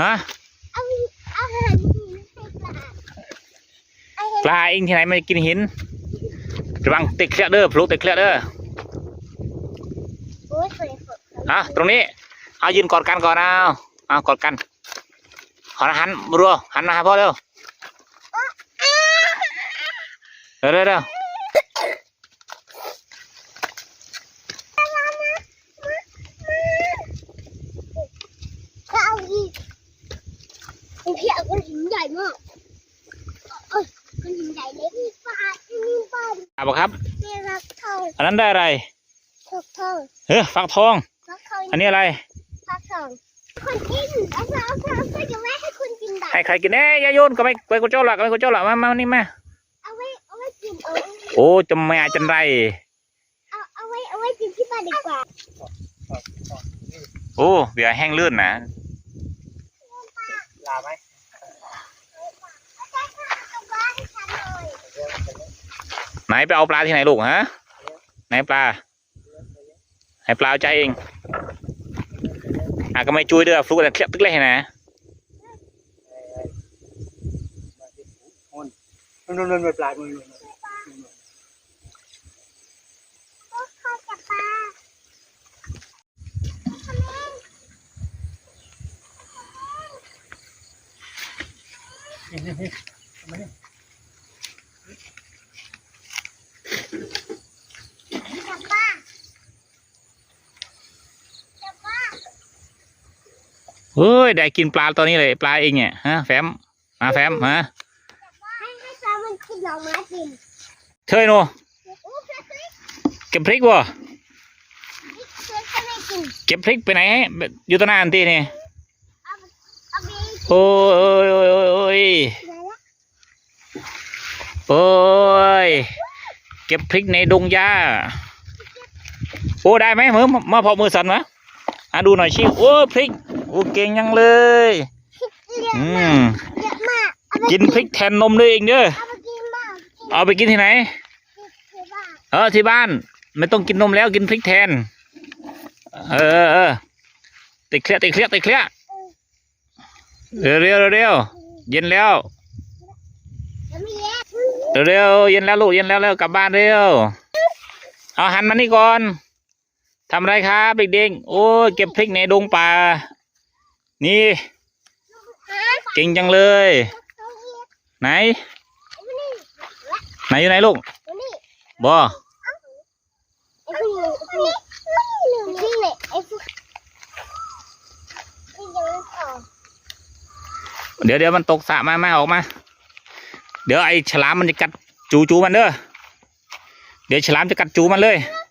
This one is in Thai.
ฮะเอาเอาอาหารหินให้ปลาเอาให้ปลาเองที่ไหนมันกินหินระวังติดเคลียเด้อพลุติดเคลียเด้อโอ้ยเคยฝึกอะตรงนี้เอายืนกอดกันก่อนเอาเอากอดกันขอหันรัวหันมาหาพ่อเร็วเร็วเร็วเร็ว ก็เอาอีกไอ้พี่เอาก้อน หินใหญ่มากเอ้ยก้อนหินใหญ่เล็กมีปลามีปลาอะบอกครับมีรักทองอันนั้นได้อะไรถูกทองเฮ้ยฟักทอง รักทองอันนี้อะไรรักทองคนกินเอาเอาเอาเอาก็จะไม่ให้คุณกินได้ให้ใครกินเอ้ยอย่าโยนก็ไม่ไปกูเจ้าหลักก็ไม่กูเจ้าหลักมามานี่มาเอาไว้เอาไว้กินเอาโอ้จะไม่อาจันไรเอาเอาไว้เอาไว้กินที่บ้านดีกว่า โอ้เดี๋ยวแห้งลื่นนะลาไหม เอาปลาให้ฉันหน่อย ไหนไปเอาปลาที่ไหนลูกฮะไหนปลาให้ปลาเอาใจเองอะก็ไม่ช่วยเด้อฟลุกแต่เคลียบตึกเลยนะนู่นนู่นนู่นปลานู่นนู่นก็เข้าจับปลานี่นี่นี่มานี่จับปลาจับปลา เฮ้ย ได้กินปลาตัวนี้เลย ปลาเองเนี่ยฮะแฟมมาแฟมฮะให้ให้ปลามันกินหน่อไม้กินเชยหนูโอ้เพชรเพชรเก็บพริกวะเพชรก็ไม่กินเก็บพริกไปไหนอยู่ตัวหน้าอันตีนี่เอาเอาไปโอ้ยโอ้ยโอ้ยโอ้ยไหนละโอ้ยเก็บพริกในดงหญ้าโอ้ได้ไหมมือมาพอมือสั่นมะอะดูหน่อยชิโอ้พริกโอ้เก่งยังเลยเยอะอืมากมเยอะมากเอาไปกินพริกแทนนมเลยเองเด้อ เอาไปกินบ้างกินเอาไปกินที่ไหนที่บ้านเออที่บ้าน ไม่ต้องกินนมแล้วกินพริกแทน เออเออเออติดเครียดติดเครียดติดเครียดเร็วเร็วเร็วเย็นแล้วแล้วไม่แย่เร็วเย็นแล้วลูกเย็นแล้วเร็วกลับบ้านเร็วเอาหันมานี่ก่อนทำอะไรครับเด็กๆโอ้ยเก็บพริกในดงป่า นี่ฮะเก่งจังเลยเอาอีกไหนเอาไปนี่ไหนอยู่ไหนลูกเอานี่บอไอ้พวกนี้ไอ้พวกนี้นี่เลยไอ้พวกนี่ยังไม่พอเดี๋ยวเดี๋ยวมันตกสระมามาออกมา เดี๋ยวไอ้ฉลามมันจะกัดจูจูมันเด้อ เดี๋ยวฉลามจะกัดจูมันเลยแล้ว